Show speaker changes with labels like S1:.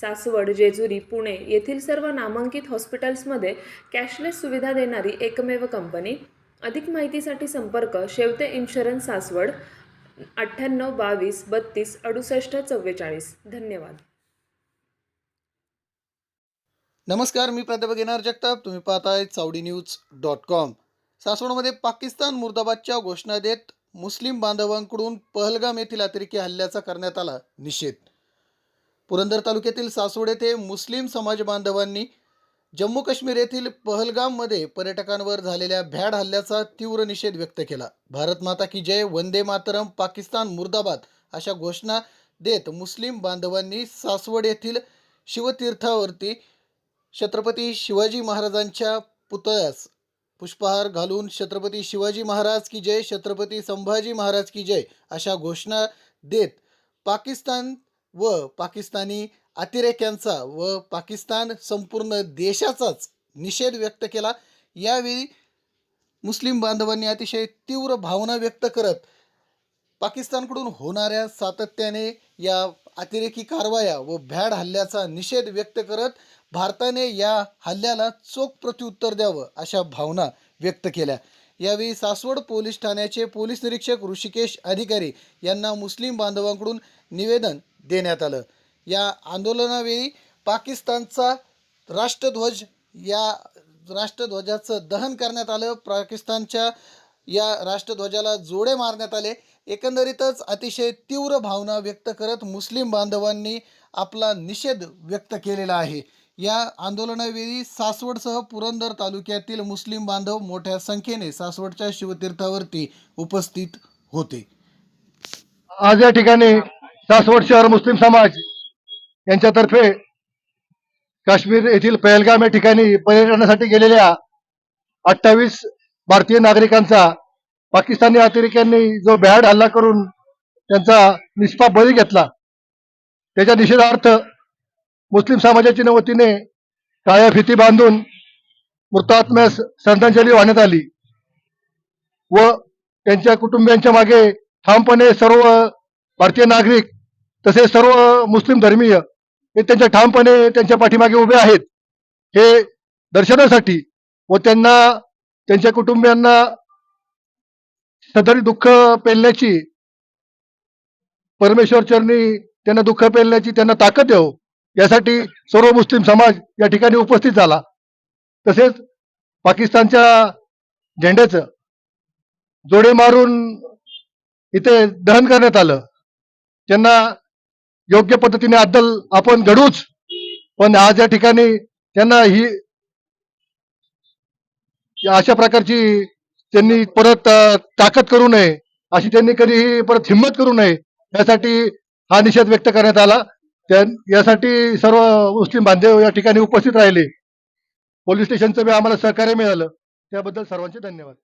S1: सासवड जेजुरी पुणे येथील सर्व नामांकित हॉस्पिटल्समध्ये कॅशलेस सुविधा देणारी एकमेव कंपनी. अधिक माहितीसाठी संपर्क शेवते इन्शुरन्स सासवड अठ्ठ्याण्णव बावीस बत्तीस अडुसष्ट चव्वेचाळीस. धन्यवाद.
S2: नमस्कार मी प्राध्यापक येणार जगताप. तुम्ही पाहताय चावडी न्यूज डॉट कॉम. सासवडमध्ये पाकिस्तान मुर्दाबादच्या घोषणा देत मुस्लिम बांधवांकडून पहलगाम येथील अतिरेकी हल्ल्याचा करण्यात आला निषेध. पुरंदर तालुक्यातील सासवड येथे मुस्लिम समाज बांधवांनी जम्मू काश्मीर येथील पहलगाममध्ये पर्यटकांवर झालेल्या भ्याड हल्ल्याचा तीव्र निषेध व्यक्त केला. भारत माता की जय वंदे मातरम पाकिस्तान मुर्दाबाद अशा घोषणा देत मुस्लिम बांधवांनी सासवड येथील शिवतीर्थावरती छत्रपती शिवाजी महाराजांच्या पुतळ्यास पुष्पहार घालून छत्रपती शिवाजी महाराज की जय छत्रपती संभाजी महाराज की जय अशा घोषणा देत पाकिस्तान व पाकिस्तानी अतिरेक्यांचा व पाकिस्तान संपूर्ण देशाचाच निषेध व्यक्त केला. यावेळी मुस्लिम बांधवांनी अतिशय तीव्र भावना व्यक्त करत पाकिस्तानकडून होणाऱ्या सातत्याने या अतिरेकी कारवाया व भ्याड हल्ल्याचा निषेध व्यक्त करत भारताने या हल्ल्याला चोख प्रत्युत्तर द्यावं अशा भावना व्यक्त केल्या. यावेळी सासवड पोलीस ठाण्याचे पोलीस निरीक्षक ऋषिकेश अधिकारी यांना मुस्लिम बांधवांकडून निवेदन देण्यात आलं. या आंदोलनावेळी पाकिस्तानचा राष्ट्रध्वज या राष्ट्रध्वजाचं दहन करण्यात आलं. पाकिस्तानच्या या राष्ट्रध्वजाला जोडे मारण्यात आले. एकंदरीतच अतिशय तीव्र भावना व्यक्त करत मुस्लिम बांधवांनी आपला निषेध व्यक्त केलेला आहे. या आंदोलनावेळी सासवडसह पुरंदर तालुक्यातील मुस्लिम बांधव मोठ्या संख्येने सासवडच्या शिवतीर्थावरती उपस्थित होते.
S3: आज या ठिकाणी सासवड शहर मुस्लिम समाज यांच्यातर्फे काश्मीर येथील पहलगाम या ठिकाणी पर्यटनासाठी गेलेल्या अठ्ठावीस भारतीय नागरिकांचा पाकिस्तानी अतिरेक्यांनी जो भ्याड हल्ला करून त्यांचा निष्पाप बळी घेतला त्याच्या निषेधार्थ मुस्लिम समाजाच्या वतीने काळ्या फिती बांधून मृतात्म्यास श्रद्धांजली वाहण्यात आली व त्यांच्या कुटुंबियांच्या मागे ठामपणे सर्व भारतीय नागरिक तसेच सर्व मुस्लिम धर्मीय हे त्यांच्या ठामपणे त्यांच्या पाठीमागे उभे आहेत. हे दर्शनासाठी व त्यांना त्यांच्या कुटुंबियांना सदरी दुःख पेलण्याची परमेश्वर चरणी त्यांना दुःख पेलण्याची त्यांना ताकद देऊ यासाठी सर्व मुस्लिम समाज या ठिकाणी उपस्थित झाला. तसेच पाकिस्तानच्या झेंड्याचं जोडे मारून इथे दहन करण्यात आलं. त्यांना योग्य पद्धतीने अद्दल आपण घडूच पण आज या ठिकाणी त्यांना ही अशा प्रकारची त्यांनी परत ताकद करू नये अशी त्यांनी कधीही परत हिंमत करू नये यासाठी हा निषेध व्यक्त करण्यात आला. त्या यासाठी सर्व मुस्लिम बांधव या ठिकाणी उपस्थित राहिले. पोलीस स्टेशनचं बी आम्हाला सहकार्य मिळालं. त्याबद्दल सर्वांचे धन्यवाद.